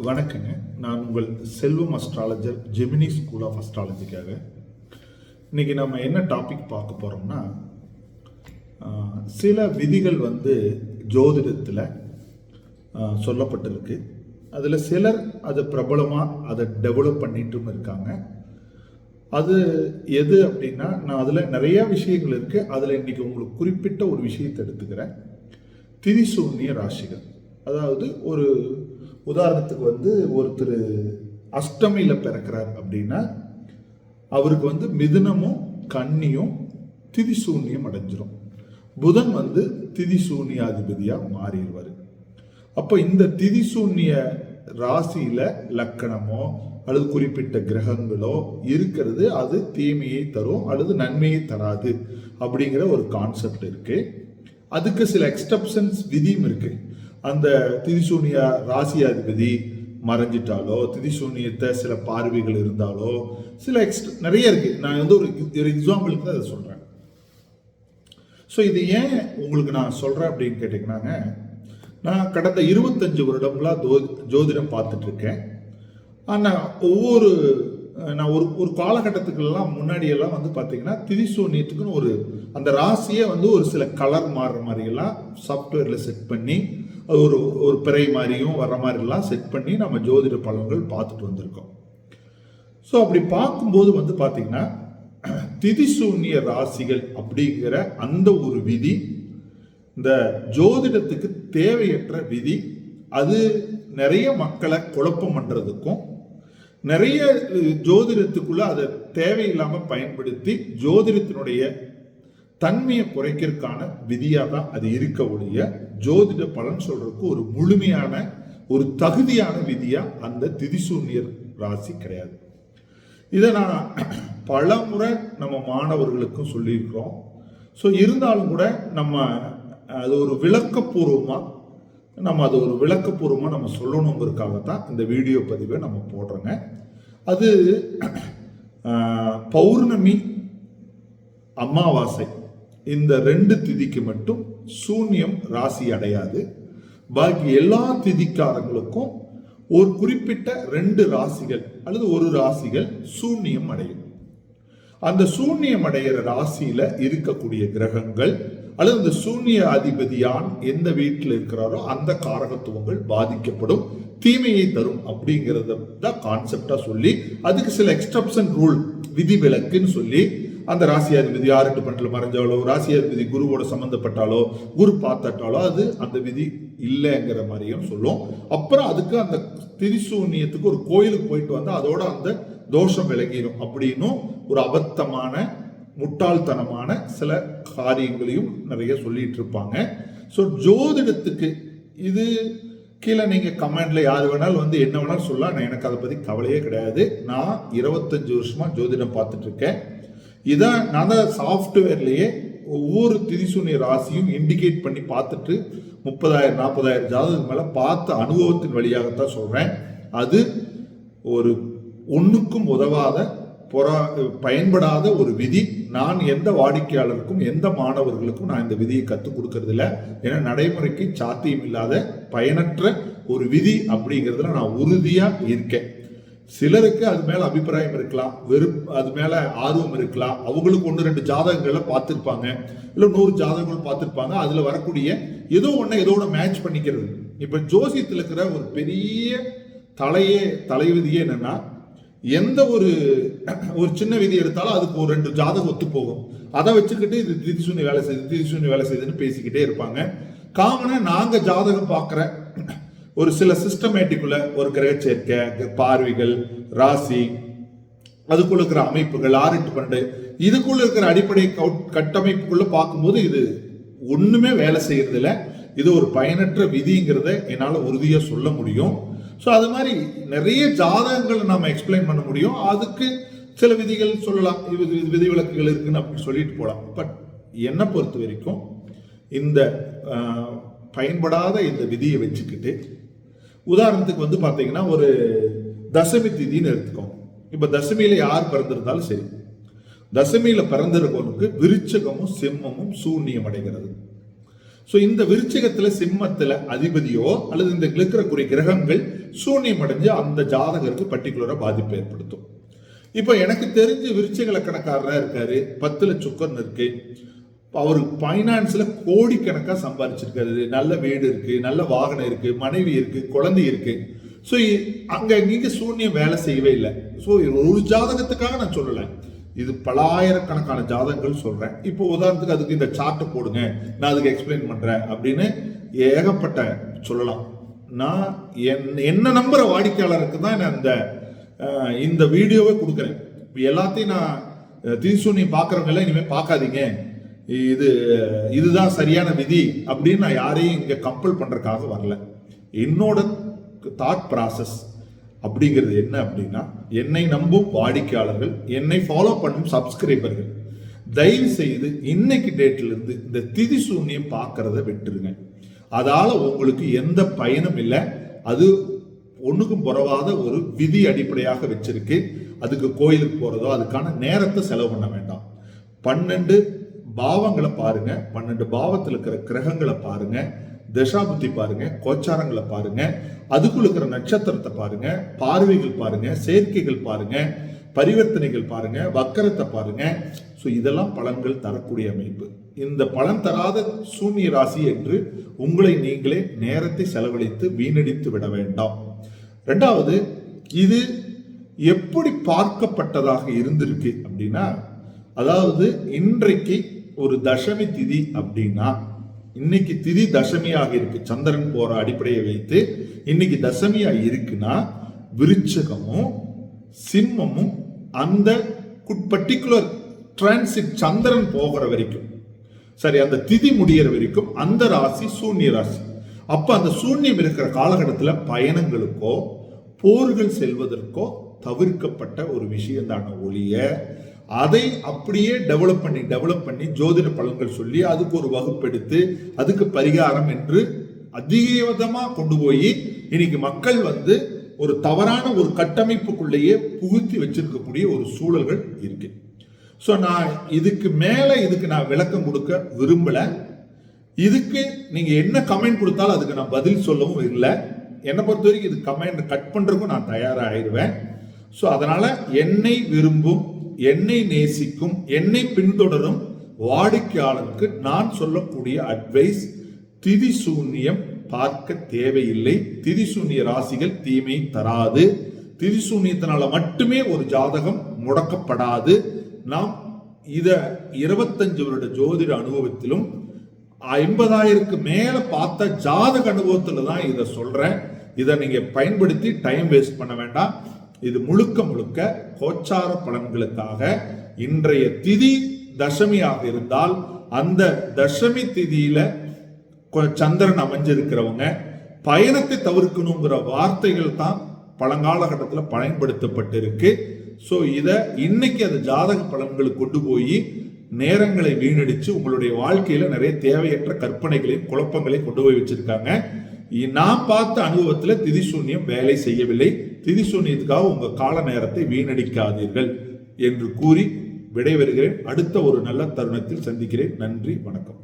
வணக்கங்க. நான் உங்கள் Selvam astrologer Gemini school of அஸ்ட்ராலஜிக்காக இன்னைக்கு நம்ம என்ன டாபிக் பார்க்க போகிறோம்னா சில விதிகள் வந்து ஜோதிடத்தில் சொல்லப்பட்டிருக்கு. அதில் சிலர் அதை பிரபலமாக அதை டெவலப் பண்ணிட்டும் இருக்காங்க. அது எது அப்படின்னா நான் அதில் நிறையா விஷயங்கள் இருக்குது அதில் இன்றைக்கி உங்களுக்கு குறிப்பிட்ட ஒரு விஷயத்தை எடுத்துக்கிறேன். திரிசூன்ய ராசிகள். அதாவது ஒரு உதாரணத்துக்கு வந்து ஒருத்தர் அஷ்டமியில் பிறக்கிறார் அப்படின்னா அவருக்கு வந்து மிதுனமும் கன்னியும் திதிசூன்யம் அடைஞ்சிரும். புதன் வந்து திதிசூன்யாதிபதியாக மாறிடுவார். அப்போ இந்த திதிசூன்ய ராசியில் லக்கணமோ அல்லது குறிப்பிட்ட கிரகங்களோ இருக்கிறது அது தீமையை தரும் அல்லது நன்மையை தராது அப்படிங்கிற ஒரு கான்செப்ட் இருக்குது அதுக்கு சில எக்ஸ்டப்ஷன்ஸ் விதியும் இருக்குது அந்த திரிசூனிய ராசியாதிபதி மறைஞ்சிட்டாலோ திரிசூனியத்தை சில பார்வைகள் இருந்தாலோ சில எக்ஸ்ட் நிறைய இருக்குது நான் வந்து ஒரு ஒரு எக்ஸாம்பிளுக்கு தான் அதை சொல்கிறேன் ஸோ இது ஏன் உங்களுக்கு நான் சொல்கிறேன் அப்படின்னு கேட்டிங்கன்னாங்க நான் கடந்த இருபத்தஞ்சு வருடங்களாக ஜோ ஜோதிடம் பார்த்துட்ருக்கேன் ஆனால் ஒவ்வொரு நான் ஒரு ஒரு காலகட்டத்துக்கெல்லாம் முன்னாடியெல்லாம் வந்து பார்த்தீங்கன்னா திரிசூனியத்துக்குன்னு ஒரு அந்த ராசியே வந்து ஒரு சில கலர் மாறுற மாதிரியெல்லாம் சாஃப்ட்வேரில் செட் பண்ணி அது ஒரு ஒரு பிறை மாதிரியும் வர்ற மாதிரிலாம் செட் பண்ணி நம்ம ஜோதிட பலன்கள் பார்த்துட்டு வந்திருக்கோம். ஸோ அப்படி பார்க்கும்போது வந்து பார்த்திங்கன்னா திதிசூன்ய ராசிகள் அப்படிங்கிற அந்த ஒரு விதி இந்த ஜோதிடத்துக்கு தேவையற்ற விதி அது நிறைய மக்களை குழப்பம் பண்ணுறதுக்கும் நிறைய ஜோதிடத்துக்குள்ளே ஜோதிடத்துக்குள்ள அதை தேவையில்லாமல் பயன்படுத்தி ஜோதிடத்தினுடைய தன்மையை குறைக்கிறதுக்கான விதியாக தான் அது இருக்க ஒழிய ஜோதிட பலன் சொல்றதுக்கு ஒரு முழுமையான ஒரு தகுதியான விதியா அந்த திதிசூன்யர் ராசி கிடையாது. இதை நான் பல முறை நம்ம மாணவர்களுக்கும் சொல்லியிருக்கிறோம். ஸோ இருந்தாலும் கூட நம்ம அது ஒரு விளக்கப்பூர்வமாக நம்ம அது ஒரு விளக்கப்பூர்வமாக நம்ம சொல்லணுங்கிறதுக்காகத்தான் இந்த வீடியோ பதிவை நம்ம போடுறோங்க. அது பௌர்ணமி அமாவாசை. இந்த ரெண்டு திதிக்கு மட்டும் சூன்யம் ராசி அடையாது. பாக்கி எல்லா திதிக்காரங்களுக்கும் ஒரு குறிப்பிட்ட ரெண்டு ராசிகள் அல்லது ஒரு ராசிகள் சூன்யம் அடையும். அந்த சூன்யம் அடைகிற ராசியில இருக்கக்கூடிய கிரகங்கள் அல்லது அந்த சூன்ய அதிபதியான் எந்த வீட்டில் இருக்கிறாரோ அந்த காரகத்துவங்கள் பாதிக்கப்படும் தீமையை தரும் அப்படிங்கிறத தான் கான்செப்டா சொல்லி அதுக்கு சில எக்ஸ்டப்ஷன் ரூல் விதிவிலக்குன்னு சொல்லி அந்த ராசியாதிபதி ஆறு எட்டு பன்னெண்டுல மறைஞ்சாலோ ராசியாதிபதி குருவோட சம்மந்தப்பட்டாலோ குரு பார்த்தாட்டாலோ அது அந்த விதி இல்லைங்கிற மாதிரியும் சொல்லும். அப்புறம் அதுக்கு அந்த திரிசூன்யத்துக்கு ஒரு கோயிலுக்கு போயிட்டு வந்தால் அதோட அந்த தோஷம் விலகிடும் அப்படின்னும் ஒரு அபத்தமான முட்டாள்தனமான சில காரியங்களையும் நிறைய சொல்லிட்டு இருப்பாங்க ஸோ ஜோதிடத்துக்கு இது கீழே நீங்கள் கமெண்டில் யார் வேணாலும் வந்து என்ன வேணாலும் சொல்லலாம். நான் எனக்கு அதை பற்றி கவலையே கிடையாது. நான் இருபத்தஞ்சி வருஷமாக ஜோதிடம் பார்த்துட்ருக்கேன் இதான் நான் தான் சாஃப்ட்வேர்லேயே ஒவ்வொரு திரிசூனிய ராசியும் இண்டிகேட் பண்ணி பார்த்துட்டு முப்பதாயிரம் நாற்பதாயிரம் ஜாதகம் மேலே பார்த்த அனுபவத்தின் வழியாகத்தான் சொல்கிறேன் அது ஒரு ஒன்றுக்கும் உதவாத பொறா பயன்படாத ஒரு விதி. நான் எந்த வாடிக்கையாளருக்கும் எந்த மாணவர்களுக்கும் நான் இந்த விதியை கற்றுக் கொடுக்கறதில்ல. ஏன்னா நடைமுறைக்கு சாத்தியம் இல்லாத பயனற்ற ஒரு விதி அப்படிங்கிறதுல நான் உறுதியாக இருக்கேன். சிலருக்கு அது மேலே அபிப்பிராயம் இருக்கலாம் வெறும் அது மேலே ஆர்வம் இருக்கலாம். அவங்களுக்கு ஒன்று ரெண்டு ஜாதகங்களை பார்த்துருப்பாங்க. இல்லை நூறு ஜாதகங்கள் பார்த்துருப்பாங்க. அதில் வரக்கூடிய ஏதோ ஒன்று ஏதோ ஒன்று மேட்ச் பண்ணிக்கிறது. இப்போ ஜோசியத்தில் இருக்கிற ஒரு பெரிய தலையே தலைவிதியே என்னென்னா எந்த ஒரு ஒரு சின்ன விதி எடுத்தாலும் அதுக்கு ஒரு ரெண்டு ஜாதகம் ஒத்து போகும். அதை வச்சுக்கிட்டு இது திதிசூனி வேலை செய்யுது திதிசூனி வேலை செய்யுதுன்னு பேசிக்கிட்டே இருப்பாங்க. காமனாக நாங்கள் ஜாதகம் பார்க்குற ஒரு சில சிஸ்டமேட்டிக்குள்ள ஒரு கிரக சேர்க்கை பார்வைகள் ராசி அதுக்குள்ள இருக்கிற அமைப்புகள் ஆறு எட்டு பன்னெண்டு இதுக்குள்ள இருக்கிற அடிப்படை கவுட்- கட்டமைப்புக்குள்ள பார்க்கும்போது இது ஒண்ணுமே வேலை செய்யறது இல்லை இது ஒரு பயனற்ற விதிங்கிறத என்னால் உறுதியாக சொல்ல முடியும். ஸோ அது மாதிரி நிறைய ஜாதகங்களை நம்ம எக்ஸ்பிளைன் பண்ண முடியும். அதுக்கு சில விதிகள் சொல்லலாம். இது இது விதிவிலக்குகள் இருக்குன்னு அப்படி சொல்லிட்டு போகலாம் பட் என்னை பொறுத்த வரைக்கும் இந்த பயன்படாத இந்த விதியை வச்சுக்கிட்டு உதாரணத்துக்கு வந்து பார்த்தீங்கன்னா ஒரு தசமி திதின்னு எடுத்துக்கோங்க. இப்போ தசமியில் யார் பிறந்திருந்தாலும் சரி. தசமியில் பிறந்திருக்கவனுக்கு விருச்சகமும் சிம்மமும் சூன்யம் அடைகிறது. ஸோ இந்த விருச்சகத்தில் சிம்மத்தில் அதிபதியோ அல்லது இந்த இருக்கிற கிரகங்கள் சூன்யம் அடைஞ்சு அந்த ஜாதகருக்கு பர்டிகுலராக பாதிப்பு ஏற்படுத்தும். இப்போ எனக்கு தெரிஞ்சு விருச்சிக கணக்காரராக இருக்காரு. பத்தில் சுக்கரன் இருக்கு. அவருக்கு ஃபைனான்ஸில் கோடிக்கணக்காக சம்பாதிச்சிருக்காரு நல்ல வீடு இருக்குது நல்ல வாகனம் இருக்குது மனைவி இருக்குது குழந்தை இருக்குது ஸோ அங்கே இங்க சூன்யம் வேலை செய்யவே இல்லை. ஸோ ஒரு ஜாதகத்துக்காக நான் சொல்லலை. இது பலாயிரக்கணக்கான ஜாதகங்கள் சொல்கிறேன் இப்போ உதாரணத்துக்கு அதுக்கு இந்த சார்ட்டை போடுங்க. நான் அதுக்கு எக்ஸ்பிளைன் பண்ணுறேன் அப்படின்னு ஏகப்பட்ட சொல்லலாம். நான் என் என்ன நம்புற வாடிக்கையாளருக்கு தான் நான் இந்த இந்த வீடியோவை கொடுக்குறேன். இப்போ எல்லாத்தையும் நான் திரிசூனி பார்க்குறவங்க எல்லாம் இனிமேல் பார்க்காதீங்க. இது இதுதான் சரியான விதி அப்படின்னு நான் யாரையும் இங்கே கம்பல் பண்ணுறதுக்காக வரல. என்னோட தாட் ப்ராசஸ் அப்படிங்கிறது என்ன அப்படின்னா என்னை நம்பும் வாடிக்கையாளர்கள் என்னை ஃபாலோ பண்ணும் சப்ஸ்கிரைபர்கள் தயவு செய்து இன்னைக்கு டேட்டிலிருந்து இந்த திதி சூன்யம் பார்க்கறத விட்டுருங்க. அதால் உங்களுக்கு எந்த பயனும் இல்லை. அது ஒன்றுக்கும் புறவாத ஒரு விதி அடிப்படையாக வச்சிருக்கு. அதுக்கு கோயிலுக்கு போகிறதோ அதுக்கான நேரத்தை செலவு பண்ண வேண்டாம். பன்னெண்டு பாவங்களை பாருங்க. பன்னெண்டு பாவத்தில் இருக்கிற கிரகங்களை பாருங்க. தசாபுத்தி பாருங்க. கோச்சாரங்களை பாருங்க. அதுக்குள்ள இருக்கிற நட்சத்திரத்தை பாருங்க. பார்வைகள் பாருங்க. சேர்க்கைகள் பாருங்க. பரிவர்த்தனைகள் பாருங்க. வக்கரத்தை பாருங்க. ஸோ இதெல்லாம் பலன்கள் தரக்கூடிய அமைப்பு. இந்த பலன் தராத சூன்ய ராசி என்று உங்களை நீங்களே நேரத்தை செலவழித்து வீணடித்து விட வேண்டாம். ரெண்டாவது இது எப்படி பார்க்கப்பட்டதாக இருந்திருக்கு அப்படின்னா அதாவது இன்றைக்கு ஒரு தசமி திதி அப்படின்னா இன்னைக்கு திதி தசமியாக இருக்கு. சந்திரன் போற அடிப்படையை வைத்து இன்னைக்கு தசமியா இருக்குன்னா விருச்சகமும் சிம்மமும் அந்த பர்டிகுலர் டிரான்சிட் சந்திரன் போகிற வரைக்கும். சரி அந்த திதி முடியிற வரைக்கும் அந்த ராசி சூன்ய ராசி. அப்ப அந்த சூன்யம் இருக்கிற காலகட்டத்தில் பயணங்களுக்கோ போர்கள் செல்வதற்கோ தவிர்க்கப்பட்ட ஒரு விஷயம் தான ஒழிய அதை அப்படியே டெவலப் பண்ணி டெவலப் பண்ணி ஜோதிட பலன்கள் சொல்லி அதுக்கு ஒரு வகுப்பெடுத்து அதுக்கு பரிகாரம் என்று அதிகவிதமாக கொண்டு போய் இன்னைக்கு மக்கள் வந்து ஒரு தவறான ஒரு கட்டமைப்புக்குள்ளேயே புகுத்தி வச்சிருக்கக்கூடிய ஒரு சூழல்கள் இருக்கு. ஸோ நான் இதுக்கு மேலே இதுக்கு நான் விளக்கம் கொடுக்க விரும்பலை. இதுக்கு நீங்கள் என்ன கமெண்ட் கொடுத்தாலும் அதுக்கு நான் பதில் சொல்லவும் இல்லை. என்னை பொறுத்த வரைக்கும் இது கமெண்ட் கட் பண்ணுறதுக்கும் நான் தயாராகிடுவேன் ஸோ அதனால் என்னை விரும்பும் என்னை நேசிக்கும் என்னை பின்தொடரும் வாடிக்கையாளருக்கு நான் சொல்லக்கூடிய அட்வைஸ் திதி சூன்யம் பார்க்க தேவையில்லை. திதி சூன்ய ராசிகள் தீமை தராது. திதி சூன்யத்தினால மட்டுமே ஒரு ஜாதகம் முடக்கப்படாது. நாம் இத இருபத்தஞ்சு வருட ஜோதிட அனுபவத்திலும் ஐம்பதாயிரக்கு மேல பார்த்த ஜாதக அனுபவத்துல தான் இதை சொல்றேன். இதை நீங்க பயன்படுத்தி டைம் வேஸ்ட் பண்ண வேண்டாம். இது முழுக்க முழுக்க கோச்சார பலன்களுக்காக இன்றைய திதி தசமியாக இருந்தால் அந்த தசமி திதியில கொ- சந்திரன் அமைஞ்சிருக்கிறவங்க பயணத்தை தவிர்க்கணுங்கிற வார்த்தைகள் தான் பழங்காலகட்டத்தில் பயன்படுத்தப்பட்டிருக்கு. ஸோ இதை இன்னைக்கு அது ஜாதக பலன்களுக்கு கொண்டு போய் நேரங்களை வீணடிச்சு உங்களுடைய வாழ்க்கையில நிறைய தேவையற்ற கற்பனைகளையும் குழப்பங்களையும் கொண்டு போய் வச்சிருக்காங்க. நான் பார்த்த அனுபவத்தில் திதிசூன்யம் வேலை செய்யவில்லை. திதிசூன்யத்துக்காக உங்கள் கால நேரத்தை வீணடிக்காதீர்கள் என்று கூறி விடைபெறுகிறேன். அடுத்த ஒரு நல்ல தருணத்தில் சந்திக்கிறேன். நன்றி வணக்கம்.